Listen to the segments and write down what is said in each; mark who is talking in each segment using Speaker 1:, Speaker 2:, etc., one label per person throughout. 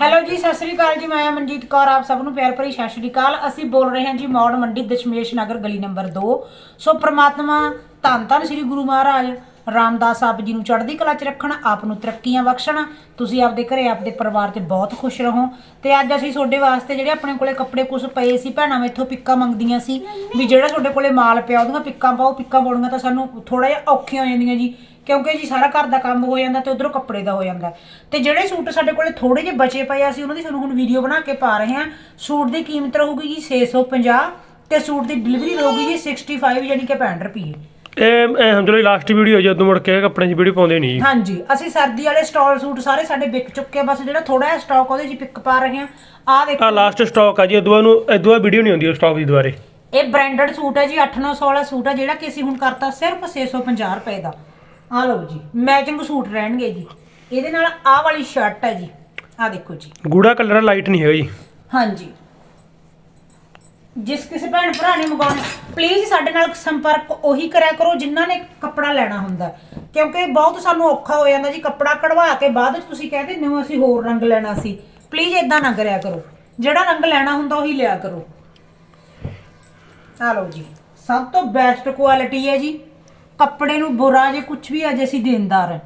Speaker 1: Hello ਜੀ, ਸਤਿ ਸ੍ਰੀ ਅਕਾਲ ਜੀ। ਮੈਂ ਮਨਜੀਤ ਕੌਰ, ਆਪ ਸਭ ਨੂੰ ਪਿਆਰ ਭਰੀ ਸਤਿ ਸ੍ਰੀ ਅਕਾਲ। ਅਸੀਂ ਬੋਲ ਰਹੇ ਹਾਂ ਜੀ ਮੌੜ ਮੰਡੀ ਦਸ਼ਮੇਸ਼ ਨਗਰ ਗਲੀ ਨੰਬਰ 2 ਸੋ ਪ੍ਰਮਾਤਮਾ ਧੰਨ ਧੰਨ ਸ੍ਰੀ ਗੁਰੂ ਮਹਾਰਾਜ, ਰਾਮਦਾਸ ਆਪ ਜੀ ਨੂੰ ਚੜ੍ਹਦੀ ਕਲਾ 'ਚ ਰੱਖਣ, ਆਪ ਨੂੰ ਤਰੱਕੀਆਂ ਬਖਸ਼ਣ। ਤੁਸੀਂ ਆਪਦੇ ਘਰੇ, ਆਪਦੇ ਪਰਿਵਾਰ 'ਚ ਬਹੁਤ ਖੁਸ਼ ਰਹੋ। ਤੇ ਅੱਜ ਅਸੀਂ ਤੁਹਾਡੇ ਵਾਸਤੇ ਜਿਹੜੇ ਆਪਣੇ ਕੋਲੇ ਕੱਪੜੇ ਕੁਝ ਪਏ ਸੀ, ਭੈਣਾਂ ਮੈਥੋਂ ਪਿੱਕਾ ਮੰਗਦੀਆਂ ਸੀ। ਵੀ ਜਿਹੜਾ ਤੁਹਾਡੇ ਕੋਲੇ ਮਾਲ ਪਿਆ, ਉਹਦੀਆਂ ਪਿੱਕਾਂ ਪਾਓ, ਪਿੱਕਾਂ ਪਾਉਣੀਆਂ ਤਾਂ ਸਾਨੂੰ ਥੋੜਾ ਜਿਹਾ ਔਖੀਆਂ ਹੋ ਜਾਂਦੀਆਂ ਜੀ। ਕਿਉਂਕਿ ਜੀ ਸਾਰਾ ਘਰ ਦਾ ਕੰਮ ਹੋ ਜਾਂਦਾ ਤੇ ਉਧਰੋਂ ਕੱਪੜੇ ਦਾ ਹੋ ਜਾਂਦਾ ਤੇ ਜਿਹੜੇ ਸੂਟ ਸਾਡੇ ਕੋਲੇ ਥੋੜੇ ਜਿਹੇ ਬਚੇ ਪਏ ਆ ਅਸੀਂ ਉਹਨਾਂ ਦੀ ਤੁਹਾਨੂੰ ਹੁਣ ਵੀਡੀਓ ਬਣਾ ਕੇ ਪਾ ਰਹੇ ਹਾਂ। ਸੂਟ ਦੀ ਕੀਮਤ ਰਹੂਗੀ ਜੀ 650 ਤੇ ਸੂਟ ਦੀ ਡਿਲੀਵਰੀ ਰਹੂਗੀ ਜੀ 65 ਯਾਨੀ ਕਿ 65 ਰੁਪਏ
Speaker 2: ਇਹ ਇਹ ਹਮ ਚਲੋ ਲਾਸਟ ਵੀਡੀਓ ਜਦੋਂ ਮੁੜ ਕੇ ਕੱਪੜੇ ਦੀ ਵੀਡੀਓ ਪਾਉਂਦੇ ਨਹੀਂ
Speaker 1: ਹਾਂਜੀ ਅਸੀਂ ਸਰਦੀ ਵਾਲੇ ਸਟਾਲ ਸੂਟ ਸਾਰੇ ਸਾਡੇ ਵਿਕ ਚੁੱਕੇ ਆ ਬਸ ਜਿਹੜਾ ਥੋੜਾ ਜਿਹਾ ਸਟਾਕ ਉਹਦੇ 'ਚ ਪਿਕ ਪਾ ਰਹੇ ਹਾਂ। ਆਹ ਦੇਖੋ
Speaker 2: ਆ ਲਾਸਟ ਸਟਾਕ ਆ ਜੀ ਅਦਵਾ ਨੂੰ ਅਦਵਾ ਵੀਡੀਓ ਨਹੀਂ ਆਉਂਦੀ ਉਹ ਸਟਾਕ ਦੀ ਦੁਆਰੇ
Speaker 1: ਇਹ ਬ੍ਰਾਂਡਡ ਸੂਟ ਹੈ ਜੀ 8-900 ਵਾਲਾ ਸੂਟ ਹੈ ਜਿਹੜਾ ਕਿ ਅਸੀਂ ਹੁਣ ਕਰਤਾ ਸਿਰਫ 650 ਰੁਪਏ ਦਾ। ਆਹ ਲਓ ਜੀ ਮੈਚਿੰਗ ਸੂਟ ਰਹਿਣਗੇ ਜੀ। ਇਹਦੇ ਨਾਲ ਆਹ ਵਾਲੀ ਸ਼ਰਟ ਹੈ ਜੀ ਆਹ ਦੇਖੋ ਜੀ।
Speaker 2: ਗੂੜਾ ਕਲਰ ਲਾਈਟ ਨਹੀਂ ਹੈਗਾ ਜੀ।
Speaker 1: ਹਾਂਜੀ। ਜਿਸ ਕਿਸੇ ਭੈਣ ਭਰਾ ਨੇ ਮੰਗਾਉਣੇ ਪਲੀਜ਼ ਸਾਡੇ ਨਾਲ ਸੰਪਰਕ ਉਹੀ ਕਰਿਆ ਕਰੋ ਜਿਨ੍ਹਾਂ ਨੇ ਕੱਪੜਾ ਲੈਣਾ ਹੁੰਦਾ। ਕਿਉਂਕਿ ਬਹੁਤ ਸਾਨੂੰ ਔਖਾ ਹੋ ਜਾਂਦਾ ਜੀ ਕੱਪੜਾ ਕਢਵਾ ਕੇ ਬਾਅਦ ਵਿੱਚ ਤੁਸੀਂ ਕਹਿੰਦੇ ਨੇ ਅਸੀਂ ਹੋਰ ਰੰਗ ਲੈਣਾ ਸੀ। ਪਲੀਜ਼ ਇਦਾਂ ਨਾ ਕਰਿਆ ਕਰੋ। ਜਿਹੜਾ ਰੰਗ ਲੈਣਾ ਹੁੰਦਾ ਉਹੀ ਲਿਆ ਕਰੋ। ਆ ਲਓ ਜੀ ਸਭ ਤੋਂ ਬੈਸਟ ਕੁਆਲਿਟੀ ਹੈ ਜੀ। ਕੱਪੜੇ ਨੂੰ ਬੁਰਾ ਜੇ ਕੁਝ ਵੀ ਅਜੇ ਅਸੀਂ ਦੇਣਦਾਰ ਹੈ।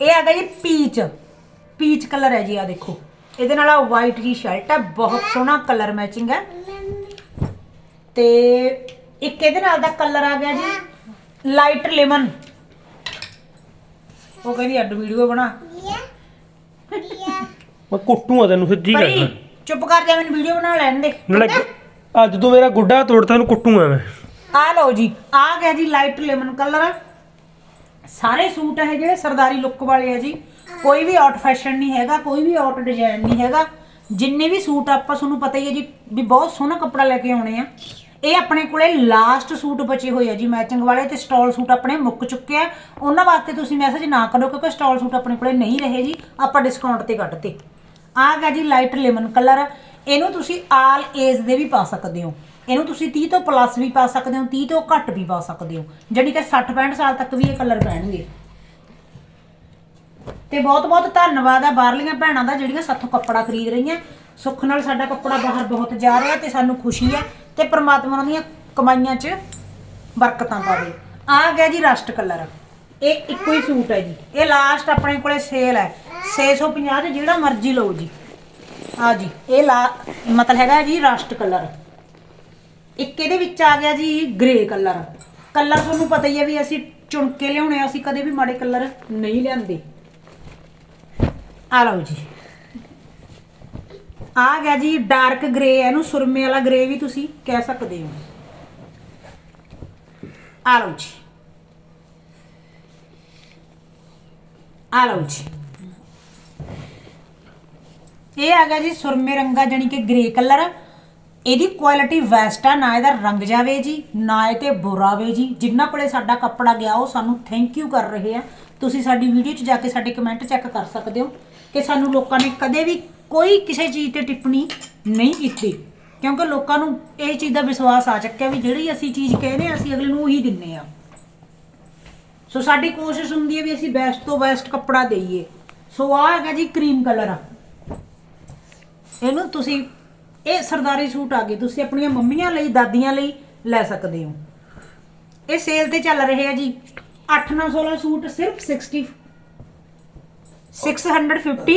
Speaker 1: ਇਹ ਹੈਗਾ ਜੀ ਪੀਚ। ਪੀਚ ਕਲਰ ਹੈ ਜੀ ਆ ਦੇਖੋ। ਇਹਦੇ ਨਾਲ ਆ ਵਾਈਟ ਜੀ ਸ਼ਰਟ ਹੈ ਬਹੁਤ ਸੋਹਣਾ ਕਲਰ ਮੈਚਿੰਗ ਹੈ। ਤੇ ਇੱਕ ਇਹਦੇ ਨਾਲ ਦਾ ਕਲਰ ਆ ਗਿਆ ਜੀ ਲਾਈਟ ਲੈਮਨ ਉਹ ਕਹਿੰਦੀ ਅੱਡ ਵੀਡੀਓ ਬਣਾ।
Speaker 2: ਮੈਂ ਕੁੱਟੂ ਆ ਤੈਨੂੰ
Speaker 1: ਬੜੀ
Speaker 2: ਗੱਲ
Speaker 1: ਚੁੱਪ ਕਰ ਜਾ ਮੈਨੂੰ ਵੀਡੀਓ ਬਣਾ ਲੈਣ ਦੇ।
Speaker 2: ਨਾਲੇ ਅੱਜ ਤੋਂ ਮੇਰਾ ਗੁੱਡਾ ਤੋੜਤਾ ਨੂੰ ਕੁੱਟੂ ਆ ਮੈਂ।
Speaker 1: ਆ ਲਓ ਜੀ, ਆ ਗਿਆ ਜੀ ਲਾਈਟ ਲੈਮਨ ਕਲਰ ਸਾਰੇ ਸੂਟ ਹੈ ਜਿਹੜੇ ਸਰਦਾਰੀ ਲੁੱਕ ਵਾਲੇ ਆ ਜੀ, ਕੋਈ ਵੀ ਆਊਟ ਫੈਸ਼ਨ ਨਹੀਂ ਹੈਗਾ, ਕੋਈ ਵੀ ਆਊਟ ਡਿਜ਼ਾਈਨ ਨਹੀਂ ਹੈਗਾ। ਜਿੰਨੇ ਵੀ ਸੂਟ ਆਪਾਂ ਤੁਹਾਨੂੰ ਪਤਾ ਹੀ ਹੈ ਜੀ, ਵੀ ਬਹੁਤ ਸੋਹਣਾ ਕੱਪੜਾ ਲੈ ਕੇ ਆਉਣੇ ਆ। ਇਹ ਆਪਣੇ ਕੋਲੇ ਲਾਸਟ ਸੂਟ ਬਚੇ ਹੋਏ ਆ ਜੀ ਮੈਚਿੰਗ ਵਾਲੇ ਤੇ ਸਟਾਲ ਸੂਟ ਆਪਣੇ ਮੁੱਕ ਚੁੱਕੇ ਆ। ਉਹਨਾਂ ਵਾਸਤੇ ਤੁਸੀਂ ਮੈਸੇਜ ਨਾ ਕਰੋ, ਕਿਉਂਕਿ ਸਟਾਲ ਸੂਟ ਆਪਣੇ ਕੋਲੇ ਨਹੀਂ ਰਹੇ ਜੀ, ਆਪਾਂ ਡਿਸਕਾਊਂਟ ਤੇ ਕੱਢਤੇ। ਆ ਗਿਆ ਜੀ ਲਾਈਟ ਲੈਮਨ ਕਲਰ ਇਹਨੂੰ ਤੁਸੀਂ ਆਲ ਏਜ ਦੇ ਵੀ ਪਾ ਸਕਦੇ ਹੋ। ਇਹਨੂੰ ਤੁਸੀਂ 30 ਤੋਂ ਪਲੱਸ ਵੀ ਪਾ ਸਕਦੇ ਹੋ 30 ਤੋਂ ਘੱਟ ਵੀ ਪਾ ਸਕਦੇ ਹੋ। ਜਾਣੀ ਕਿ 60 65 ਸਾਲ ਤੱਕ ਵੀ ਇਹ ਕਲਰ ਪੈਣਗੇ। ਤੇ ਬਹੁਤ ਬਹੁਤ ਧੰਨਵਾਦ ਆ ਬਾਹਰਲੀਆਂ ਭੈਣਾਂ ਦਾ ਜਿਹੜੀਆਂ ਸਾਥੋਂ ਕੱਪੜਾ ਖਰੀਦ ਰਹੀਆਂ। ਸੁੱਖ ਨਾਲ ਸਾਡਾ ਕੱਪੜਾ ਬਾਹਰ ਬਹੁਤ ਜਾ ਰਿਹਾ ਤੇ ਸਾਨੂੰ ਖੁਸ਼ੀ ਹੈ ਤੇ ਪ੍ਰਮਾਤਮਾ ਉਹਨਾਂ ਦੀਆਂ ਕਮਾਈਆਂ 'ਚ ਬਰਕਤਾਂ ਪਾਵੇ। ਆ ਗਿਆ ਜੀ ਰਸਟ ਕਲਰ। ਇਹ ਇੱਕੋ ਹੀ ਸੂਟ ਹੈ ਜੀ। ਇਹ ਲਾਸਟ ਆਪਣੇ ਕੋਲੇ ਸੇਲ ਹੈ। 650 ਚ ਜਿਹੜਾ ਮਰਜ਼ੀ ਲਓ ਜੀ। ਆ ਜੀ, ਇਹ ਲਾ ਮਤਲਬ ਹੈਗਾ ਜੀ ਰਸਟ ਕਲਰ। ਇੱਕ ਇਹਦੇ ਵਿੱਚ ਆ ਗਿਆ ਜੀ ਗ੍ਰੇ ਕਲਰ ਕਲਰ ਤੁਹਾਨੂੰ ਪਤਾ ਹੀ ਹੈ ਵੀ ਅਸੀਂ ਚੁਣ ਕੇ ਲਿਆਉਣੇ ਆ, ਅਸੀਂ ਕਦੇ ਵੀ ਮਾੜੇ ਕਲਰ ਨਹੀਂ ਲਿਆਂਦੇ। ਆ ਲਓ ਜੀ। ਆ ਗਿਆ ਜੀ ਡਾਰਕ ਗ੍ਰੇ ਇਹਨੂੰ ਸੁਰਮੇ ਵਾਲਾ ਗ੍ਰੇ ਵੀ ਤੁਸੀਂ ਕਹਿ ਸਕਦੇ ਹੋ। ਆ ਲਓ ਜੀ। ਆ ਲਓ ਜੀ। ਇਹ ਆ ਗਿਆ ਜੀ ਸੁਰਮੇ ਰੰਗਾ ਜਾਨੀ ਕਿ ਗ੍ਰੇ ਕਲਰ ਇਹਦੀ ਕੁਆਲਿਟੀ ਵੈਸਟ ਆ, ਨਾ ਇਹਦਾ ਰੰਗ ਜਾਵੇ ਜੀ, ਨਾ ਇਹ ਤੇ ਬੁਰਾ ਵੇ ਜੀ। ਜਿੰਨਾ ਕੋਲੇ ਸਾਡਾ ਕੱਪੜਾ ਗਿਆ, ਉਹ ਸਾਨੂੰ ਥੈਂਕ ਯੂ ਕਰ ਰਹੇ ਆ। ਤੁਸੀਂ ਸਾਡੀ ਵੀਡੀਓ 'ਚ ਜਾ ਕੇ ਸਾਡੇ ਕਮੈਂਟ ਚੈੱਕ ਕਰ ਸਕਦੇ ਹੋ ਕਿ ਸਾਨੂੰ ਲੋਕਾਂ ਨੇ ਕਦੇ ਵੀ ਕੋਈ ਕਿਸੇ ਚੀਜ਼ ਤੇ ਟਿੱਪਣੀ ਨਹੀਂ ਕੀਤੀ। ਕਿਉਂਕਿ ਲੋਕਾਂ ਨੂੰ ਇਹ ਚੀਜ਼ ਦਾ ਵਿਸ਼ਵਾਸ ਆ ਚੁੱਕਿਆ ਵੀ ਜਿਹੜੀ ਅਸੀਂ ਚੀਜ਼ ਕਹਿੰਦੇ ਆ, ਅਸੀਂ ਅਗਲੇ ਨੂੰ ਉਹੀ ਦਿੰਨੇ ਆ। ਸੋ ਸਾਡੀ ਕੋਸ਼ਿਸ਼ ਹੁੰਦੀ ਹੈ ਵੀ ਅਸੀਂ ਬੈਸਟ ਤੋਂ ਬੈਸਟ ਕੱਪੜਾ ਦੇਈਏ। ਸੋ ਆ ਹੈਗਾ ਜੀ ਕਰੀਮ ਕਲਰ ਆ। ਇਹਨੂੰ ਤੁਸੀਂ ਇਹ ਸਰਦਾਰੀ ਸੂਟ ਆ ਗਏ, ਤੁਸੀਂ ਆਪਣੀਆਂ ਮੰਮੀਆਂ ਲਈ, ਦਾਦੀਆਂ ਲਈ ਲੈ ਸਕਦੇ ਹੋ। ਇਹ ਸੇਲ ਤੇ ਚੱਲ ਰਹੇ ਆ ਜੀ। 8-916 ਸੂਟ ਸਿਰਫ 60 650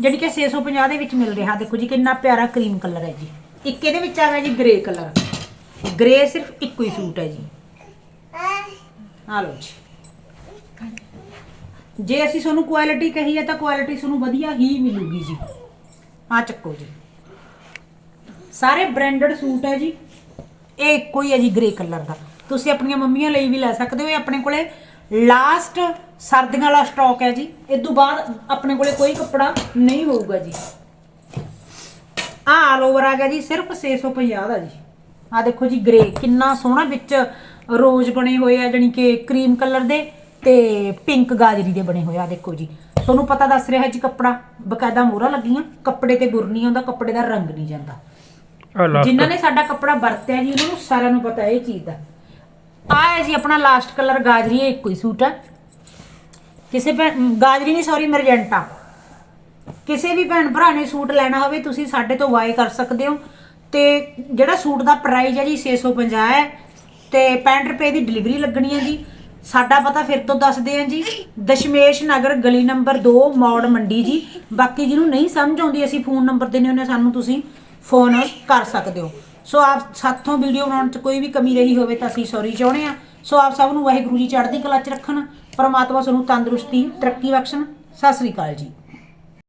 Speaker 1: ਜਿਹੜੀ ਕਿ 650 ਦੇ ਵਿੱਚ ਮਿਲ ਰਿਹਾ। ਦੇਖੋ ਜੀ, ਕਿੰਨਾ ਪਿਆਰਾ ਕਰੀਮ ਕਲਰ ਹੈ ਜੀ। ਇੱਕ ਇਹਦੇ ਵਿੱਚ ਆ ਗਿਆ ਜੀ ਗ੍ਰੇ ਕਲਰ ਗ੍ਰੇ ਸਿਰਫ ਇੱਕੋ ਹੀ ਸੂਟ ਹੈ ਜੀ। ਆ ਲਓ ਜੀ। ਜੇ ਅਸੀਂ ਤੁਹਾਨੂੰ ਕੁਆਲਿਟੀ ਕਹੀ ਹੈ ਤਾਂ ਕੁਆਲਿਟੀ ਤੁਹਾਨੂੰ ਵਧੀਆ ਹੀ ਮਿਲੂਗੀ ਜੀ। ਆ ਚੱਕੋ ਜੀ। ਸਾਰੇ ਬ੍ਰਾਂਡਡ ਸੂਟ ਹੈ ਜੀ। ਇਹ ਇੱਕੋ ਹੀ ਹੈ ਜੀ ਗ੍ਰੇ ਕਲਰ ਦਾ। ਤੁਸੀਂ ਆਪਣੀਆਂ ਮੰਮੀਆਂ ਲਈ ਵੀ ਲੈ ਸਕਦੇ ਹੋ, ਇਹ ਆਪਣੇ ਕੋਲੇ ਲਾਸਟ ਸਰਦੀਆਂ ਵਾਲਾ ਸਟਾਕ ਹੈ ਜੀ। ਇਸ ਤੋਂ ਬਾਅਦ ਆਪਣੇ ਕੋਲੇ ਕੋਈ ਕੱਪੜਾ ਨਹੀਂ ਹੋਊਗਾ ਜੀ। ਆ ਆਲ ਓਵਰ ਆ ਗਿਆ ਜੀ, ਸਿਰਫ 650 ਦਾ ਜੀ। ਆ ਦੇਖੋ ਜੀ ਗ੍ਰੇ ਕਿੰਨਾ ਸੋਹਣਾ ਵਿੱਚ ਰੋਜ਼ ਬਣੇ ਹੋਏ ਆ ਜਾਨੀ ਕਿ ਕਰੀਮ ਕਲਰ ਦੇ ਤੇ ਪਿੰਕ ਗਾਜਰੀ ਦੇ ਬਣੇ ਹੋਏ ਆ ਦੇਖੋ ਜੀ। ਤੁਹਾਨੂੰ ਪਤਾ ਦੱਸ ਰਿਹਾ ਜੀ ਕੱਪੜਾ, ਬਕਾਇਦਾ ਮੋਹਰਾਂ ਲੱਗੀਆਂ, ਕੱਪੜੇ ਤੇ ਬੁਰ ਨਹੀਂ ਆਉਂਦਾ, ਕੱਪੜੇ ਦਾ ਰੰਗ ਨਹੀਂ ਜਾਂਦਾ।
Speaker 2: ਆ ਲਾਸਟ
Speaker 1: ਜਿਨ੍ਹਾਂ ਨੇ ਸਾਡਾ ਕੱਪੜਾ ਵਰਤਿਆ ਜੀ, ਉਹਨਾਂ ਨੂੰ ਸਾਰਿਆਂ ਨੂੰ ਪਤਾ ਇਹ ਚੀਜ਼ ਦਾ। ਆ ਹੈ ਜੀ ਆਪਣਾ ਲਾਸਟ ਕਲਰ ਗਾਜਰੀ, ਇਹ ਇੱਕੋ ਹੀ ਸੂਟ ਆ ਕਿਸੇ ਪੈ ਗਾਜਰੀ ਨਹੀਂ ਸੌਰੀ ਮਰਜੈਂਟਾ। ਕਿਸੇ ਵੀ ਭੈਣ ਭਰਾ ਨੇ ਸੂਟ ਲੈਣਾ ਹੋਵੇ, ਤੁਸੀਂ ਸਾਡੇ ਤੋਂ ਵਾਈ ਕਰ ਸਕਦੇ ਹੋ। ਤੇ ਜਿਹੜਾ ਸੂਟ ਦਾ ਪ੍ਰਾਈਸ ਹੈ ਜੀ 650 ਹੈ। ਤੇ 65 ਰੁਪਏ ਦੀ ਡਿਲੀਵਰੀ ਲੱਗਣੀ ਹੈ ਜੀ। ਸਾਡਾ ਪਤਾ ਫਿਰ ਤੋਂ ਦੱਸਦੇ ਹਾਂ ਜੀ। ਦਸ਼ਮੇਸ਼ ਨਗਰ ਗਲੀ ਨੰਬਰ 2 ਮੌੜ ਮੰਡੀ ਜੀ। ਬਾਕੀ ਜਿਹਨੂੰ ਨਹੀਂ ਸਮਝ ਆਉਂਦੀ, ਅਸੀਂ ਫੋਨ ਨੰਬਰ ਦਿੰਨੇ ਹੁੰਦੇ ਸਾਨੂੰ ਤੁਸੀਂ। ਫੋਨ ਕਰ ਸਕਦੇ ਹੋ। ਸੋ ਆਪ ਸਾਥੋਂ ਵੀਡੀਓ ਬਣਾਉਣ 'ਚ ਕੋਈ ਵੀ ਕਮੀ ਰਹੀ ਹੋਵੇ ਤਾਂ ਅਸੀਂ ਸੌਰੀ ਚਾਹੁੰਦੇ ਆ ਸੋ ਆਪ ਸਭ ਨੂੰ ਵਾਹਿਗੁਰੂ ਜੀ ਚੜ੍ਹਦੀ ਕਲਾ 'ਚ ਰੱਖਣ। ਪਰਮਾਤਮਾ ਸਾਨੂੰ ਤੰਦਰੁਸਤੀ, ਤਰੱਕੀ ਬਖਸ਼ਣ। ਸਤਿ ਸ੍ਰੀ ਅਕਾਲ ਜੀ।